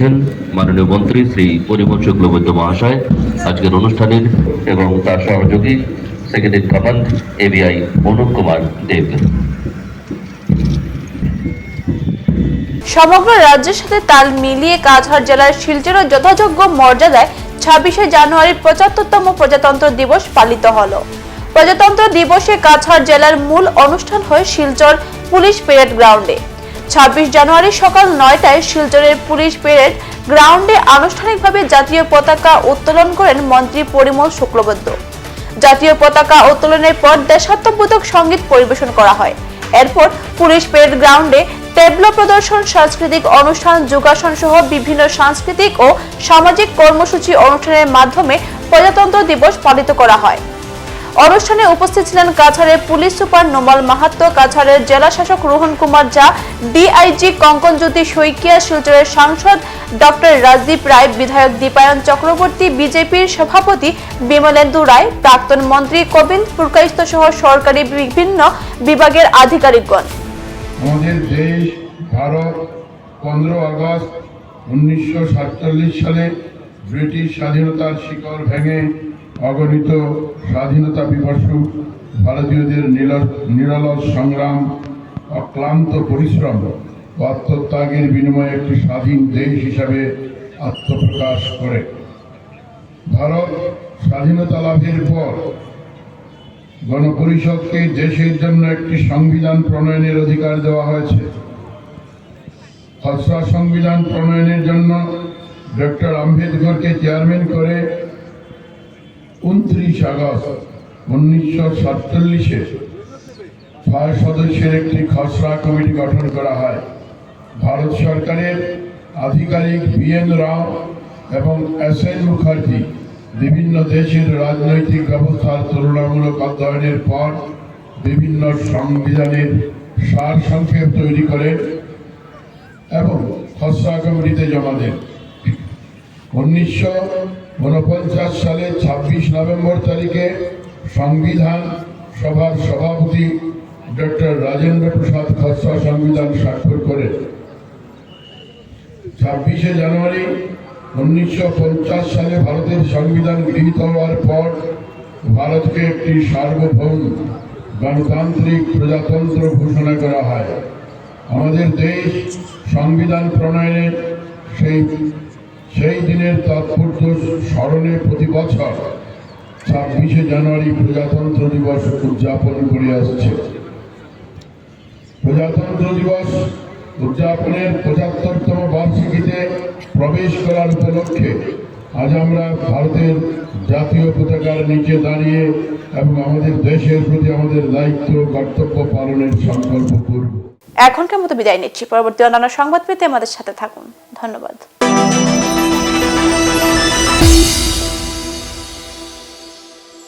রয়েছেন মাননীয় মন্ত্রী শ্রী পরিমল শুক্লবৈদ্য মহাশয়। আজকের অনুষ্ঠানের এবং তার সহযোগী secretary command ABI Anup Kumar Deb. সমগ্র রাজ্যের সাথে তাল মিলিয়ে কাছাড় জেলার শিলচরের যথাযোগ্য মর্যাদায় ছাব্বিশে জানুয়ারি পঁচাত্তরতম প্রজাতন্ত্র দিবস পালিত হলো। প্রজাতন্ত্র দিবসে কাছাড় জেলার মূল অনুষ্ঠান হয় শিলচর পুলিশ পেরেড গ্রাউন্ডে। ছাব্বিশ জানুয়ারি সকাল নয়টায় শিলচরের পুলিশ পেরেড গ্রাউন্ডে আনুষ্ঠানিকভাবে জাতীয় পতাকা উত্তোলন করেন মন্ত্রী পরিমল শুক্লবৈদ্য। জাতীয় পতাকা উত্তোলনের পর দেশাত্মবোধক সংগীত পরিবেশন করা হয়। এরপর পুলিশ পেরেড গ্রাউন্ডে টেবলো প্রদর্শন, সাংস্কৃতিক অনুষ্ঠান, যোগাসন সহ বিভিন্ন সাংস্কৃতিক ও সামাজিক কর্মসূচি অনুষ্ঠানের মাধ্যমে প্রজাতন্ত্র দিবস পালিত করা হয়। অনুষ্ঠানে উপস্থিত ছিলেন কাছাড়ের পুলিশ সুপার নোমাল মাহাত্ম কাছাড়ের জেলা শাসক রোহন কুমার ঝা, ডিআইজি কঙ্কনজ্যোতি শইকিয়া, শিলচরের সাংসদ ডক্টর রাজদীপ রায়, বিধায়ক দীপায়ন চক্রবর্তী, বিজেপির সভাপতি বিমলেন্দু রায়, প্রাক্তন মন্ত্রী কোবিন্দ পুরকাইস্ত সহ সরকারি বিভিন্ন বিভাগের আধিকারিকগণ। আমাদের দেশ, ভারত, পনেরো আগস্ট উনিশশো সাতচল্লিশ সালে ব্রিটিশ স্বাধীনতার শিকড় ভেঙে অগণিত স্বাধীনতা বিবর্ষু ভারতীয়দের নিরলস সংগ্রাম, অক্লান্ত পরিশ্রম ও আত্মত্যাগের বিনিময়ে একটি স্বাধীন দেশ হিসাবে আত্মপ্রকাশ করে। ভারত স্বাধীনতা লাভের পর গণপরিষদকে দেশের জন্য একটি সংবিধান প্রণয়নের অধিকার দেওয়া হয়েছে। খসড়া সংবিধান প্রণয়নের জন্য ডক্টর আম্বেদকরকে চেয়ারম্যান করে উনত্রিশ আগস্ট উনিশশো সাতচল্লিশে ছয় সদস্যের একটি খসড়া কমিটি গঠন করা হয়। ভারত সরকারের আধিকারিক বি এন রাও এবং এস এন মুখার্জি বিভিন্ন দেশের রাজনৈতিক ব্যবস্থার তুলনামূলক অধ্যয়নের পর বিভিন্ন সংবিধানের সার সংক্ষেপ তৈরি করেন এবং খসড়া কমিটিতে জমা দেন। উনিশশো উনপঞ্চাশ সালে ছাব্বিশ নভেম্বর তারিখে সংবিধান সভার সভাপতি ডক্টর রাজেন্দ্র প্রসাদ খসড়া সংবিধান স্বাক্ষর করেন। ছাব্বিশে জানুয়ারি উনিশশো পঞ্চাশ সালে ভারতের সংবিধান গৃহীত হওয়ার পর ভারতকে একটি সার্বভৌম গণতান্ত্রিক প্রজাতন্ত্র ঘোষণা করা হয়। আমাদের দেশ সংবিধান প্রণয়নের সেই সেই দিনের তাৎপর্য স্মরণে প্রতি বছর ছাব্বিশে জানুয়ারি প্রজাতন্ত্র দিবস উদযাপন করে আসছে। প্রজাতন্ত্র দিবস উদযাপনের পঁচাত্তরতম বার্ষিকীতে প্রবেশ করার উপলক্ষে আজ আমরা ভারতের জাতীয় পতাকার নিচে দাঁড়িয়ে এবং আমাদের দেশের প্রতি আমাদের দায়িত্ব কর্তব্য পালনের সংকল্প করব। এখনকার মতো বিদায় নিচ্ছি। পরবর্তী অন্যান্য সংবাদ পেতে আমাদের সাথে থাকুন। ধন্যবাদ।